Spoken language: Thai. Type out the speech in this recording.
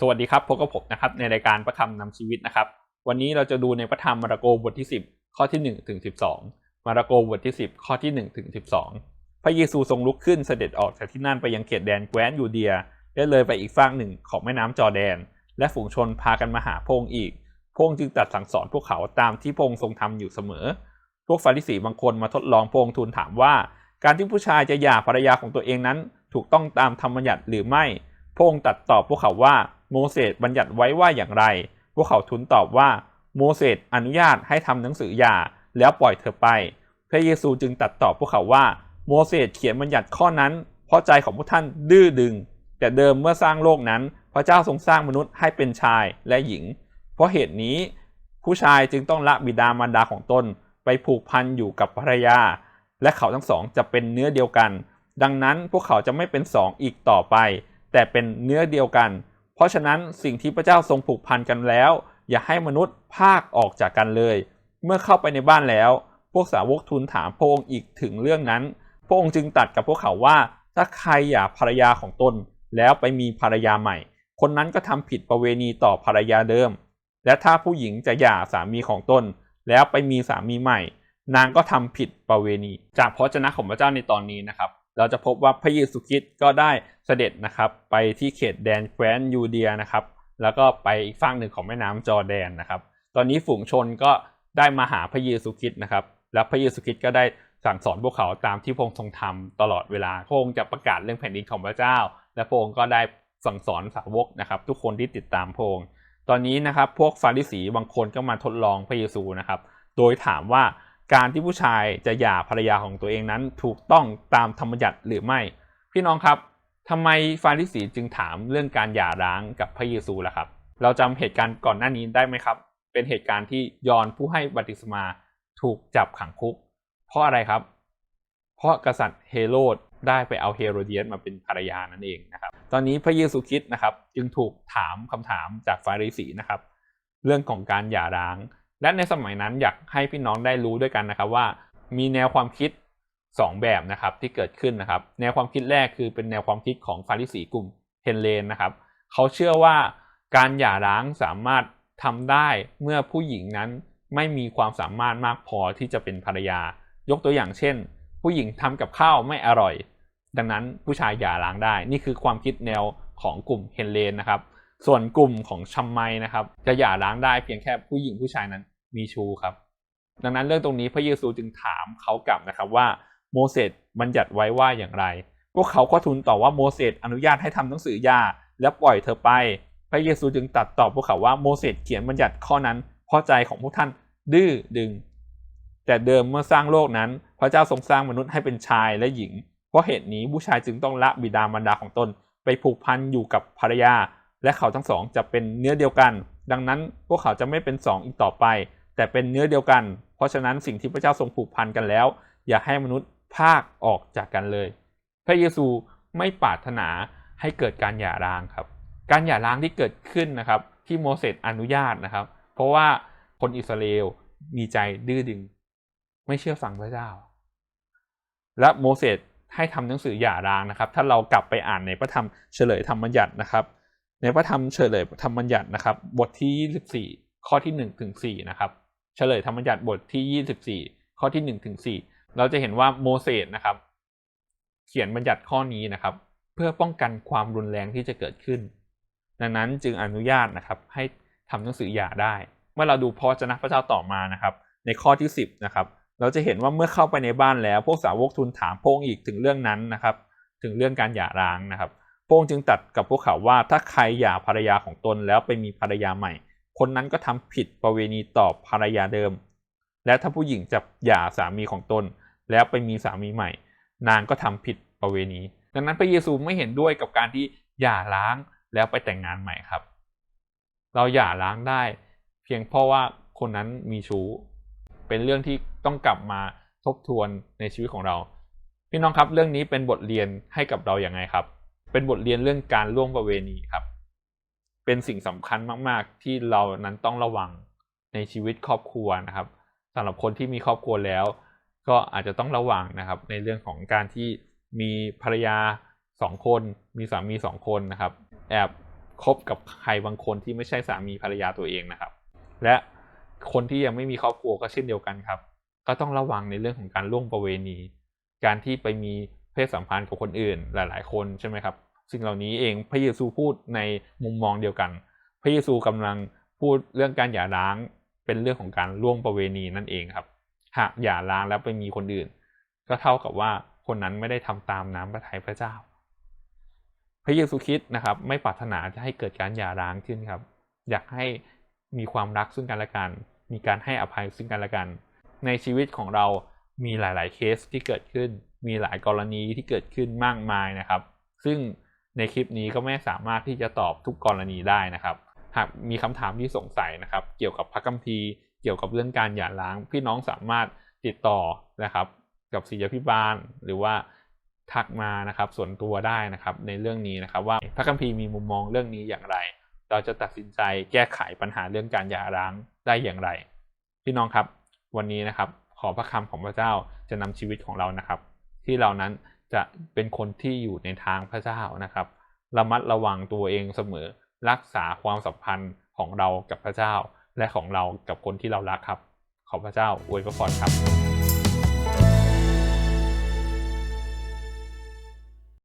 สวัสดีครับพบกับผมนะครับในรายการประคำนำชีวิตนะครับ วันนี้เราจะดูในพระธรรมมาระโกบทที่ 10 ข้อที่1ถึง12 มาระโกบทที่ 10 ข้อที่1ถึง12 พระเยซูทรงลุกขึ้นเสด็จออกจากที่นั่นไปยังเขตแดนแคว้นยูเดียและเลยไปอีกฝั่งหนึ่งของแม่น้ำจอแดน และฝูงชนพากันมาหาพงอีก พงจึงตัดสั่งสอนพวกเขาตามที่พงทรงทำอยู่เสมอ พวกฟาริสีบางคนมาทดลองพงทูลถามว่า การที่ผู้ชายจะหย่าภรรยาของตัวเองนั้น ถูกต้องตามธรรมบัญญัติหรือไม่ พงตัดตอบพวกเขาว่า โมเสสบัญญัติไว้ว่าอย่างไร พวกเขาทูลตอบว่าโมเสสอนุญาตให้ทำหนังสือหย่าแล้วปล่อยเธอไป พระเยซูจึงตัดตอบพวกเขาว่าโมเสสเขียนบัญญัติข้อนั้น เพราะใจของพวกท่านดื้อดึง แต่เดิมเมื่อสร้างโลกนั้น พระเจ้าทรงสร้างมนุษย์ให้เป็นชายและหญิง เพราะเหตุนี้ ผู้ชายจึงต้องละบิดามารดาของตนไปผูกพันอยู่กับภรรยา และเขาทั้งสองจะเป็นเนื้อเดียวกัน ดังนั้นพวกเขาจะไม่เป็นสองอีกต่อไป แต่เป็นเนื้อเดียวกัน เพราะฉะนั้นสิ่งที่พระเจ้าทรงผูกพันกันแล้ว อย่าให้มนุษย์ภาคออกจากกันเลย เมื่อเข้าไปในบ้านแล้ว พวกสาวกทูลถามพระองค์อีกถึงเรื่องนั้น พระองค์จึงตัดกับพวกเขาว่าถ้าใครอย่าภรรยาของตน แล้วไปมีภรรยาใหม่ คนนั้นก็ทำผิดประเวณีต่อภรรยาเดิม และถ้าผู้หญิงจะหย่าสามีของตน แล้วไปมีสามีใหม่ นางก็ทำผิดประเวณี จากพระชนะของพระเจ้าในตอนนี้นะครับ เราจะพบว่าพระเยซูคริสต์ก็ได้เสด็จนะครับไปที่เขตแดนแคว้นยูเดียนะครับ แล้วก็ไปอีกฝั่งหนึ่งของแม่น้ำจอร์แดนนะครับ ตอนนี้ฝูงชนก็ได้มาหาพระเยซูคริสต์นะครับ และพระเยซูคริสต์ก็ได้สั่งสอนพวกเขาตามที่พระองค์ทรงทำตลอดเวลาพระองค์จะประกาศเรื่องแผ่นดินของพระเจ้า และพระองค์ก็ได้สั่งสอนสาวกนะครับ ทุกคนที่ติดตามพระองค์ตอนนี้นะครับพวกฟาริสีบางคนก็มาทดลองพระเยซูนะครับ โดยถามว่า การที่ผู้ชายจะหย่าภรรยาของตัวเองนั้น ถูกต้องตามธรรมบัญญัติหรือไม่ พี่น้องครับทำไมฟาริสีจึงถามเรื่องการหย่าร้างกับพระเยซูล่ะครับ เราจำเหตุการณ์ก่อนหน้านี้ได้ไหมครับ เป็นเหตุการณ์ที่ยอนผู้ให้บัติศมาถูกจับขังคุก เพราะอะไรครับ เพราะกษัตริย์เฮโรดได้ไปเอาเฮโรเดียสมาเป็นภรรยานั่นเองนะครับ ตอนนี้พระเยซูคริสต์นะครับ จึงถูกถามคำถามจากฟาริสีนะครับ เรื่องของการหย่าร้าง และในสมัยนั้นอยากให้พี่น้องได้รู้ด้วยกันนะครับว่า มีแนวความคิด 2 แบบนะครับที่เกิดขึ้นนะครับ แนวความคิดแรกคือเป็นแนวความคิดของฟาริสีกลุ่มเฮนเลนนะครับเขาเชื่อว่าการหย่าร้างสามารถทำได้เมื่อผู้หญิงนั้นไม่มีความสามารถมากพอที่จะเป็นภรรยา ยกตัวอย่างเช่น ผู้หญิงทำกับข้าวไม่อร่อย ดังนั้นผู้ชายหย่าร้างได้ นี่คือความคิดแนวของกลุ่มเฮนเลนนะครับ ส่วนกลุ่มของชัมไมนะครับ จะหย่าร้างได้เพียงแค่ผู้หญิงผู้ชายนั้นมีชูครับ ดังนั้นเรื่องตรงนี้พระเยซูจึงถามเขากลับนะครับว่าโมเสสบัญญัติไว้ว่าอย่างไร พวกเขาก็ทูลตอบว่าโมเสสอนุญาตให้ทำหนังสือหย่าและปล่อยเธอไป พระเยซูจึงตัดตอบพวกเขาว่าโมเสสเขียนบัญญัติข้อนั้นเพราะใจของพวกท่านดื้อดึง แต่เดิมเมื่อสร้างโลกนั้น พระเจ้าทรงสร้างมนุษย์ให้เป็นชายและหญิง เพราะเหตุนี้ผู้ชายจึงต้องละบิดามารดาของตนไปผูกพันอยู่กับภรรยา และเขาทั้งสองจะเป็นเนื้อเดียวกัน ดังนั้นพวกเขาจะไม่เป็นสองอีกต่อไป แต่เป็นเนื้อเดียวกัน เพราะฉะนั้นสิ่งที่พระเจ้าทรงผูกพันกันแล้ว อย่าให้มนุษย์ภาคออกจากกันเลย พระเยซูไม่ปรารถนาให้เกิดการหย่าร้างครับ การหย่าร้างที่เกิดขึ้นนะครับ ที่โมเสสอนุญาตนะครับ เพราะว่าคนอิสราเอลมีใจดื้อดึง ไม่เชื่อฟังพระเจ้า และโมเสสให้ทำหนังสือหย่าร้างนะครับ ถ้าเรากลับไปอ่านในพระธรรมเฉลยธรรมบัญญัตินะครับ ในพระธรรมเฉลยธรรมบัญญัตินะครับ บทที่ 24 ข้อที่1ถึง4นะครับ เฉลยธรรมบัญญัติบทที่ 24 ข้อที่1ถึง4เราจะเห็นว่าโมเสสนะครับ เขียนบัญญัติข้อนี้นะครับ เพื่อป้องกันความรุนแรงที่จะเกิดขึ้น ดังนั้นจึงอนุญาตนะครับให้ทำหนังสือหย่าได้ เมื่อเราดูพระเจ้าพระเจ้าต่อมานะครับ ในข้อที่ 10นะครับเราจะเห็นว่าเมื่อเข้าไปในบ้านแล้ว พวกสาวกทูลถามพระองค์อีกถึงเรื่องนั้นนะครับ ถึงเรื่องการหย่าร้างนะครับ พระองค์จึงตัดกับพวกเขาว่าถ้าใครหย่าภรรยาของตนแล้วไปมีภรรยาใหม่ คนนั้นก็ทำผิดประเวณีต่อภรรยาเดิม และถ้าผู้หญิงจะหย่าสามีของตน แล้วไปมีสามีใหม่ นางก็ทำผิดประเวณี ดังนั้นพระเยซูไม่เห็นด้วยกับการที่หย่าร้างแล้วไปแต่งงานใหม่ครับ เราหย่าร้างได้ เพียงเพราะว่าคนนั้นมีชู้ เป็นเรื่องที่ต้องกลับมาทบทวนในชีวิตของเรา พี่น้องครับเรื่องนี้เป็นบทเรียนให้กับเราอย่างไงครับ เป็นบทเรียนเรื่องการล่วงประเวณีครับ เป็นสิ่งสำคัญมาก ๆ ที่เรานั้นต้องระวังในชีวิตครอบครัวนะครับสำหรับคนที่มีครอบครัวแล้ว ก็อาจจะต้องระวังนะครับ ในเรื่องของการที่มีภรรยาสองคน มีสามีสองคนนะครับ แอบคบกับใครบางคนที่ไม่ใช่สามีภรรยาตัวเองนะครับ และคนที่ยังไม่มีครอบครัวก็เช่นเดียวกันครับ ก็ต้องระวังในเรื่องของการล่วงประเวณี การที่ไปมี เพศสัมพันธ์กับคนอื่นหลาย ๆ คนใช่ไหมครับสิ่งเหล่านี้เองพระเยซูพูดในมุมมองเดียวกัน พระเยซูกำลังพูดเรื่องการหย่าร้างเป็นเรื่องของการล่วงประเวณีนั่นเองครับหากหย่าร้างแล้วไปมีคนอื่น ก็เท่ากับว่าคนนั้นไม่ได้ทำตามน้ำพระทัยพระเจ้า พระเยซูคริสต์นะครับไม่ปรารถนาจะให้เกิดการหย่าร้างขึ้นครับ อยากให้มีความรักซึ่งกันและกัน มีการให้อภัยซึ่งกันและกัน ในชีวิตของเรา มีหลาย ๆ เคสที่เกิดขึ้น มีหลายกรณีที่เกิดขึ้นมากมายนะครับ ซึ่งในคลิปนี้ก็ไม่สามารถที่จะตอบทุกกรณีได้นะครับ หากมีคำถามที่สงสัยนะครับ เกี่ยวกับพระคัมภีร์เกี่ยวกับเรื่องการหย่าร้าง พี่น้องสามารถติดต่อนะครับ กับศิยพิบาล หรือว่าทักมานะครับส่วนตัวได้นะครับ ในเรื่องนี้นะครับ ว่าพระคัมภีร์มีมุมมองเรื่องนี้อย่างไร เราจะตัดสินใจแก้ไขปัญหาเรื่องการหย่าร้างได้อย่างไร พี่น้องครับ วันนี้นะครับ ขอพระคำของพระเจ้าจะนำชีวิตของเรานะครับ ที่เรานั้นจะเป็นคนที่อยู่ในทางพระเจ้านะครับ ระมัดระวังตัวเองเสมอรักษาความสัมพันธ์ของเรากับพระเจ้า และของเรากับคนที่เรารักครับ ขอพระเจ้าอวยพระพรครับ